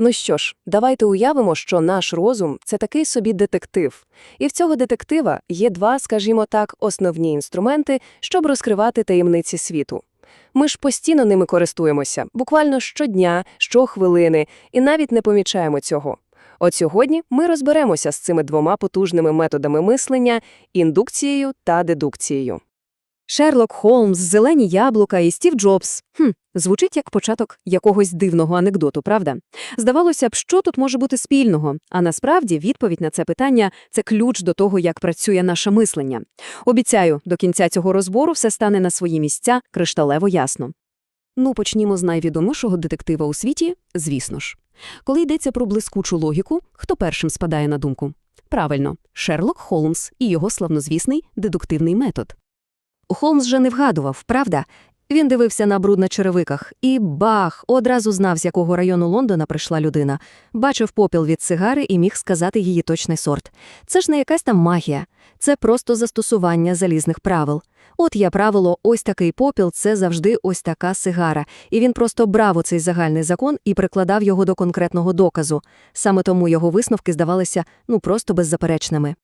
Ну що ж, давайте уявимо, що наш розум це такий собі детектив. І в цього детектива є два, скажімо так, основні інструменти, щоб розкривати таємниці світу. Ми ж постійно ними користуємося, буквально щодня, щохвилини, і навіть не помічаємо цього. От сьогодні ми розберемося з цими двома потужними методами мислення – індукцією та дедукцією. Шерлок Холмс, Зелені яблука і Стів Джобс. Хм, звучить як початок якогось дивного анекдоту, правда? Здавалося б, що тут може бути спільного, а насправді відповідь на це питання – це ключ до того, як працює наше мислення. Обіцяю, до кінця цього розбору все стане на свої місця кришталево ясно. Ну, почнімо з найвідомішого детектива у світі, звісно ж. Коли йдеться про блискучу логіку, хто першим спадає на думку? Правильно, Шерлок Холмс і його славнозвісний дедуктивний метод. Холмс же не вгадував, правда? Він дивився на бруд на черевиках, і бах! Одразу знав, з якого району Лондона прийшла людина. Бачив попіл від сигари і міг сказати її точний сорт. Це ж не якась там магія, це просто застосування залізних правил. От є правило, ось такий попіл це завжди ось така сигара, і він просто брав оцей загальний закон і прикладав його до конкретного доказу. Саме тому його висновки здавалися ну просто беззаперечними.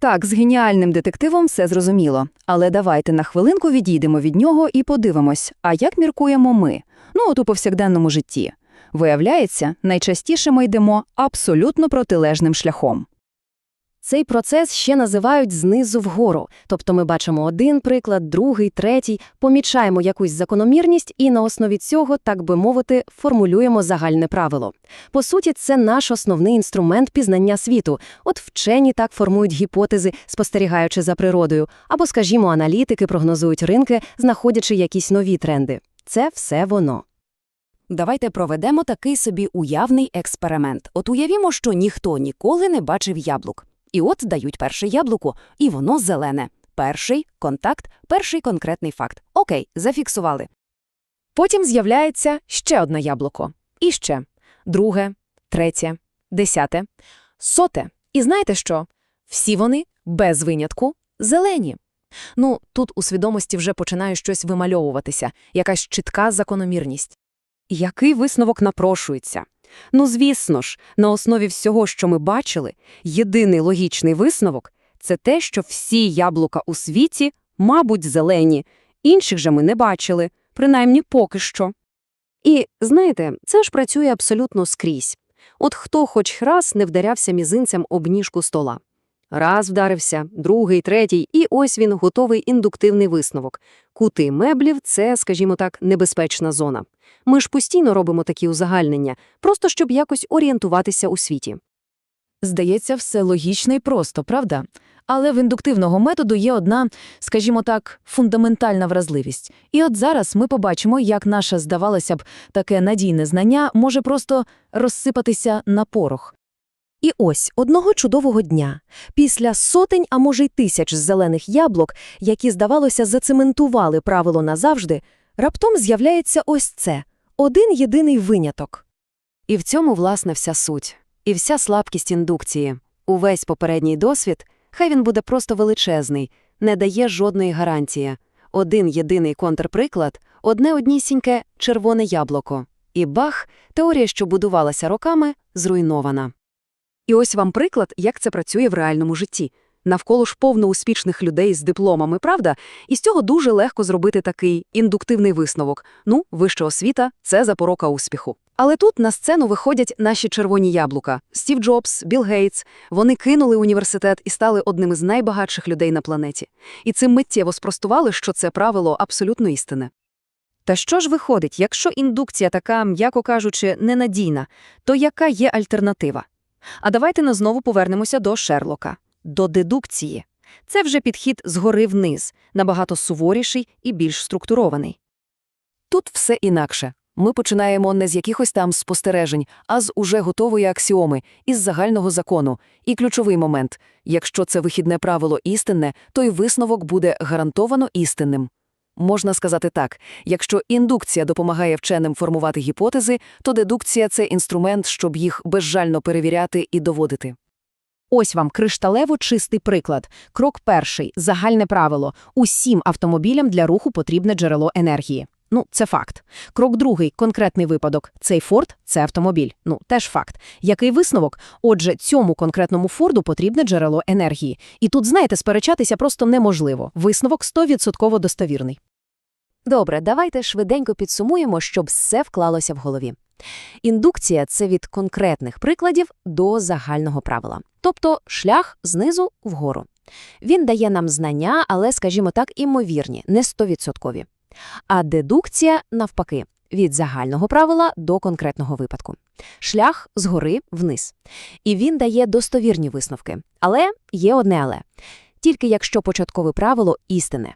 Так, з геніальним детективом все зрозуміло. Але давайте на хвилинку відійдемо від нього і подивимось, а як міркуємо ми? Ну, от у повсякденному житті. Виявляється, найчастіше ми йдемо абсолютно протилежним шляхом. Цей процес ще називають знизу вгору, тобто ми бачимо один приклад, другий, третій, помічаємо якусь закономірність і на основі цього, так би мовити, формулюємо загальне правило. По суті, це наш основний інструмент пізнання світу. От вчені так формують гіпотези, спостерігаючи за природою, або, скажімо, аналітики прогнозують ринки, знаходячи якісь нові тренди. Це все воно. Давайте проведемо такий собі уявний експеримент. От уявімо, що ніхто ніколи не бачив яблук. І от дають перше яблуко, і воно зелене. Перший контакт, перший конкретний факт. Окей, зафіксували. Потім з'являється ще одне яблуко. І ще. Друге, третє, десяте, соте. І знаєте що? Всі вони, без винятку, зелені. Ну, тут у свідомості вже починає щось вимальовуватися, якась чітка закономірність. Який висновок напрошується? Ну, звісно ж, на основі всього, що ми бачили, єдиний логічний висновок – це те, що всі яблука у світі, мабуть, зелені, інших же ми не бачили, принаймні поки що. І, знаєте, це ж працює абсолютно скрізь. От хто хоч раз не вдарявся мізинцем об ніжку стола. Раз вдарився, другий, третій, і ось він готовий індуктивний висновок. Кути меблів – це, скажімо так, небезпечна зона. Ми ж постійно робимо такі узагальнення, просто щоб якось орієнтуватися у світі. Здається, все логічно і просто, правда? Але в індуктивного методу є одна, скажімо так, фундаментальна вразливість. І от зараз ми побачимо, як наше, здавалося б, таке надійне знання може просто розсипатися на порох. І ось одного чудового дня, після сотень, а може й тисяч зелених яблук, які, здавалося, зацементували правило назавжди, раптом з'являється ось це – один єдиний виняток. І в цьому, власне, вся суть. І вся слабкість індукції. Увесь попередній досвід, хай він буде просто величезний, не дає жодної гарантії. Один єдиний контрприклад – одне однісіньке червоне яблуко. І бах, теорія, що будувалася роками, зруйнована. І ось вам приклад, як це працює в реальному житті. Навколо ж повно успішних людей з дипломами, правда? І з цього дуже легко зробити такий індуктивний висновок. Ну, вища освіта – це запорока успіху. Але тут на сцену виходять наші червоні яблука. Стів Джобс, Білл Гейтс. Вони кинули університет і стали одним із найбагатших людей на планеті. І цим миттєво спростували, що це правило абсолютно істинне. Та що ж виходить, якщо індукція така, м'яко кажучи, ненадійна, то яка є альтернатива? А давайте на знову повернемося до Шерлока, до дедукції. Це вже підхід згори вниз, набагато суворіший і більш структурований. Тут все інакше. Ми починаємо не з якихось там спостережень, а з уже готової аксіоми, із загального закону. І ключовий момент – якщо це вихідне правило істинне, то й висновок буде гарантовано істинним. Можна сказати так, якщо індукція допомагає вченим формувати гіпотези, то дедукція – це інструмент, щоб їх безжально перевіряти і доводити. Ось вам кришталево чистий приклад. Крок перший – загальне правило. Усім автомобілям для руху потрібне джерело енергії. Ну, це факт. Крок другий – конкретний випадок. Цей Форд – це автомобіль. Ну, теж факт. Який висновок? Отже, цьому конкретному Форду потрібне джерело енергії. І тут, знаєте, сперечатися просто неможливо. Висновок 100% достовірний. Добре, давайте швиденько підсумуємо, щоб все вклалося в голові. Індукція – це від конкретних прикладів до загального правила. Тобто шлях знизу вгору. Він дає нам знання, але, скажімо так, імовірні, не стовідсоткові. А дедукція – навпаки, від загального правила до конкретного випадку. Шлях згори вниз. І він дає достовірні висновки. Але є одне але. Тільки якщо початкове правило – істинне.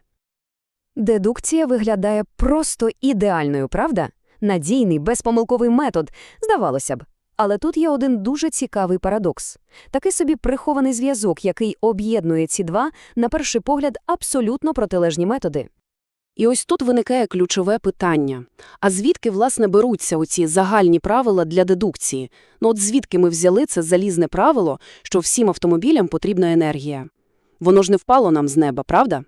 Дедукція виглядає просто ідеальною, правда? Надійний, безпомилковий метод, здавалося б. Але тут є один дуже цікавий парадокс. Такий собі прихований зв'язок, який об'єднує ці два, на перший погляд, абсолютно протилежні методи. І ось тут виникає ключове питання. А звідки, власне, беруться оці загальні правила для дедукції? Ну от звідки ми взяли це залізне правило, що всім автомобілям потрібна енергія? Воно ж не впало нам з неба, правда?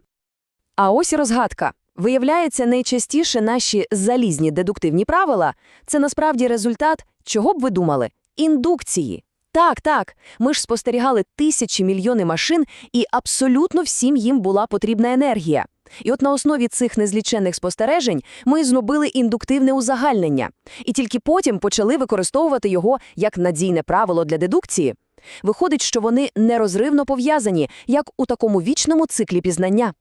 А ось розгадка. Виявляється, найчастіше наші залізні дедуктивні правила – це насправді результат, чого б ви думали? Індукції. Так, так, ми ж спостерігали тисячі мільйони машин, і абсолютно всім їм була потрібна енергія. І от на основі цих незліченних спостережень ми зробили індуктивне узагальнення, і тільки потім почали використовувати його як надійне правило для дедукції. Виходить, що вони нерозривно пов'язані, як у такому вічному циклі пізнання.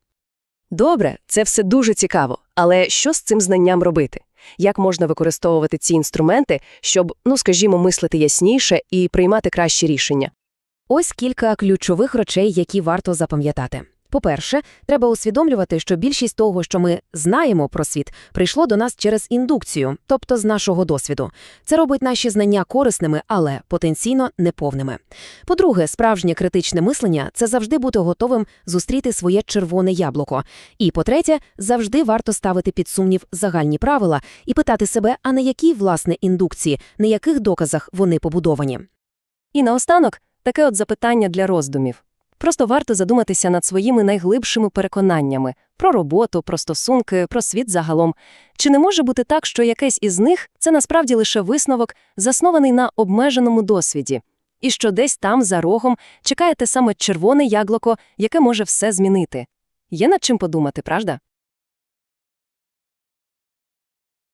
Добре, це все дуже цікаво. Але що з цим знанням робити? Як можна використовувати ці інструменти, щоб, ну скажімо, мислити ясніше і приймати кращі рішення? Ось кілька ключових речей, які варто запам'ятати. По-перше, треба усвідомлювати, що більшість того, що ми знаємо про світ, прийшло до нас через індукцію, тобто з нашого досвіду. Це робить наші знання корисними, але потенційно неповними. По-друге, справжнє критичне мислення – це завжди бути готовим зустріти своє червоне яблуко. І, по-третє, завжди варто ставити під сумнів загальні правила і питати себе, а на якій, власне, індукції, на яких доказах вони побудовані. І наостанок таке от запитання для роздумів. Просто варто задуматися над своїми найглибшими переконаннями про роботу, про стосунки, про світ загалом. Чи не може бути так, що якесь із них – це насправді лише висновок, заснований на обмеженому досвіді? І що десь там, за рогом, чекає те саме червоне яблуко, яке може все змінити? Є над чим подумати, правда?